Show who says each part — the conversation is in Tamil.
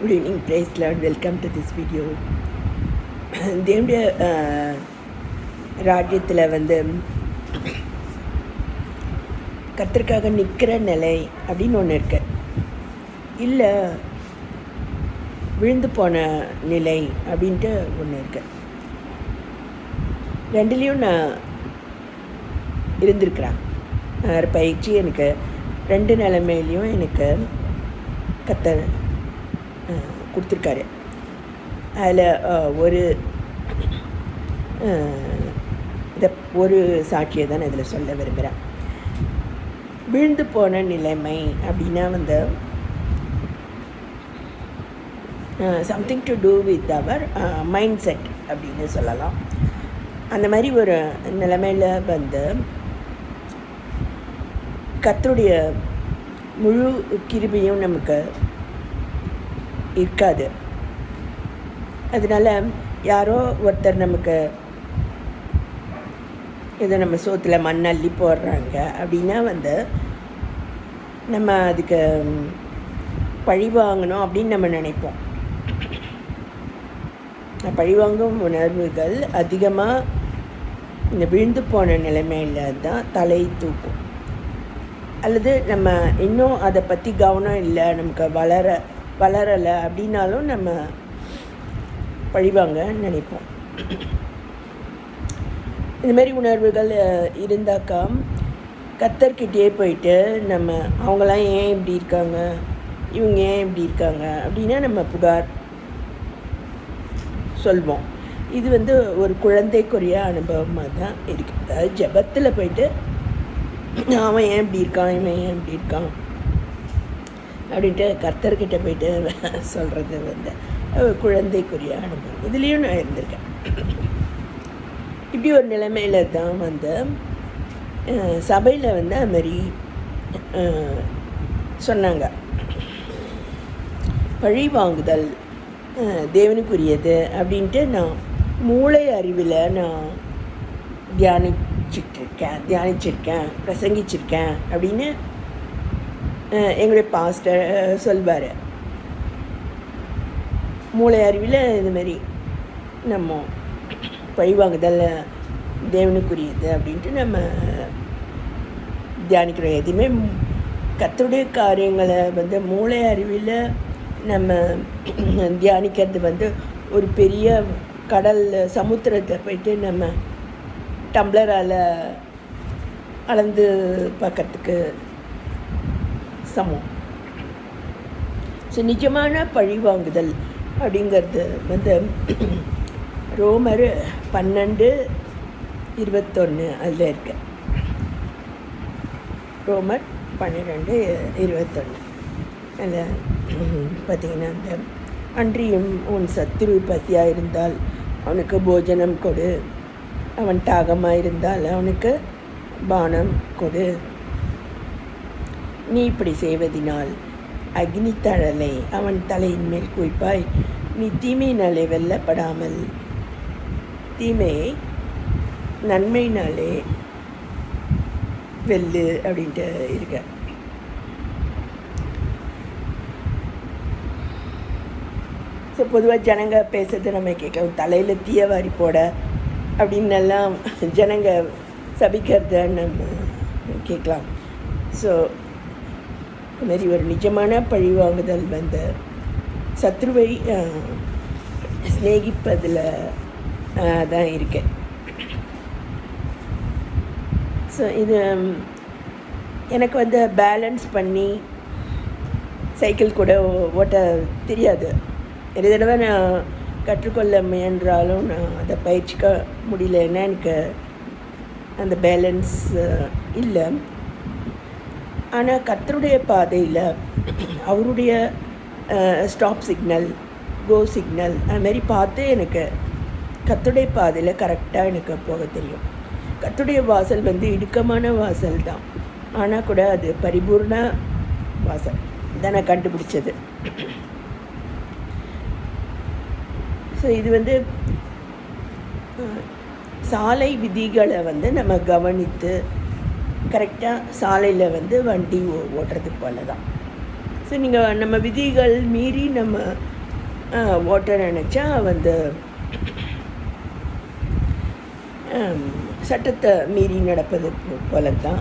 Speaker 1: Good evening praise lord welcome to this video தேவடைய ராஜ்யத்தில் வந்து கத்திற்காக நிற்கிற நிலை அப்படின்னு ஒன்று இருக்கு. இல்லை விழுந்து போன நிலை அப்படின்ட்டு ஒன்று இருக்கு. ரெண்டுலேயும் நான் இருந்திருக்கிறேன். பயிற்சி எனக்கு ரெண்டு நிலைமையிலையும் எனக்கு கத்த கொடுத்துருக்காரு அதில் ஒரு இதை ஒரு சாட்சியை தான் நான் இதில் சொல்ல விரும்புகிறேன் விழுந்து போன நிலைமை அப்படின்னா வந்து something to do with our mindset அப்படின்னு சொல்லலாம் அந்த மாதிரி ஒரு நிலைமையில் வந்து கத்தருடைய முழு கிருபையும் நமக்கு இருக்காது. அதனால் யாரோ ஒருத்தர் நமக்கு இதை நம்ம சோத்தில் மண் அள்ளி போடுறாங்க அப்படின்னா வந்து நம்ம அதுக்கு பழி வாங்கணும் அப்படின்னு நம்ம நினைப்போம். பழிவாங்கும் உணர்வுகள் அதிகமாக இந்த விழுந்து போன நிலைமையில தான் தலை தூக்கும். அல்லது நம்ம இன்னும் அதை பற்றி கவனம் இல்லை நமக்கு வளர வளரலை அப்படின்னாலும் நம்ம பழிவாங்க நினைப்போம். இந்த மாதிரி உணர்வுகள் இருந்தாக்கா கத்தர்கிட்டே போயிட்டு நம்ம அவங்களாம் ஏன் இப்படி இருக்காங்க? இவங்க ஏன் இப்படி இருக்காங்க? அப்படின்னா நம்ம புகார் சொல்வோம். இது வந்து ஒரு குழந்தைக்குரிய அனுபவமாக தான் இருக்குது அதாவது ஜெபத்தில் போயிட்டு அவன் ஏன் இப்படி இருக்கான்? இவன் ஏன் இப்படி இருக்கான்? அப்படின்ட்டு கர்த்தர்கிட்ட போயிட்டு சொல்கிறது வந்து குழந்தைக்குரிய அனுபவம். இதுலேயும் நான் இருந்திருக்கேன். இப்படி ஒரு நிலைமையில தான் வந்து சபையில் வந்து அது மாதிரி சொன்னாங்க. பழி வாங்குதல் தேவனுக்குரியது அப்படின்ட்டு நான் மூளை அறிவில் நான் தியானிச்சிட்ருக்கேன் தியானிச்சிருக்கேன் பிரசங்கிச்சிருக்கேன் அப்படின்னு எங்களுடைய பாஸ்டர் சொல்வார். மூளை அறிவில் இதுமாரி மாதிரி நம்ம பழிவாங்குதல் தேவனுக்குரியது அப்படின்ட்டு நம்ம தியானிக்கிறோம். எதுவுமே கத்தருடைய காரியங்களை வந்து மூளை அறிவில் நம்ம தியானிக்கிறது வந்து ஒரு பெரிய கடல் சமுத்திரத்தை போயிட்டு நம்ம டம்ளரால் அளந்து பார்க்கறதுக்கு சமம். ஸோ நிஜமான பழிவாங்குதல் அப்படிங்கிறது வந்து ரோமர் பன்னெண்டு இருபத்தொன்று அதில் இருக்கு. ரோமர் பன்னிரெண்டு இருபத்தொன்று அதில் பார்த்தீங்கன்னா அந்த அன்றியும் உன் சத்துரு பசியாக இருந்தால் அவனுக்கு போஜனம் கொடு. அவன் தாகமாக இருந்தால் அவனுக்கு பானம் கொடு. நீ இப்படி செய்வதினால் அக்னி தழலை அவன் தலையின் மேல் குவிப்பாய். நீ தீமையினாலே வெல்லப்படாமல். தீமையை நன்மையினாலே வெல்லு அப்படின்ட்டு இருக்க. ஸோ பொதுவாக ஜனங்க பேசுறது நம்ம கேட்கலாம் தலையில் தீய வாரி போட அப்படின்னு எல்லாம் ஜனங்க சபிக்கிறத நம்ம கேட்கலாம். ஸோ மாதிரி ஒரு நிஜமான பழிவாங்குதல் வந்து சத்ருவை சிநேகிப்பதில் தான் இருக்கேன். ஸோ இது எனக்கு வந்து பேலன்ஸ் பண்ணி சைக்கிள் கூட ஓட்ட தெரியாது. நிறைய தடவை நான் கற்றுக்கொள்ள முயன்றாலும் நான் அதை பயிற்சிக்க முடியல ஏன்னா எனக்கு அந்த பேலன்ஸ் இல்லை. ஆனால் கத்தருடைய பாதையில் அவருடைய ஸ்டாப் சிக்னல் கோ சிக்னல் அது மாதிரி பார்த்து எனக்கு கத்துடைய பாதையில் கரெக்டாக எனக்கு போக தெரியும். கத்துடைய வாசல் வந்து இடுக்கமான வாசல் தான். ஆனால் கூட அது பரிபூர்ண வாசல். தான் நான் கண்டுபிடிச்சது. ஸோ இது வந்து சாலை விதிகளை வந்து நம்ம கவனித்து கரெக்டாக சாலையில் வந்து வண்டி ஓ ஓட்டுறது போல தான் ஸோ நீங்கள் நம்ம விதிகள் மீறி நம்ம ஓட்ட நினச்சா வந்து சட்டத்தை மீறி நடப்பது போ- போல தான்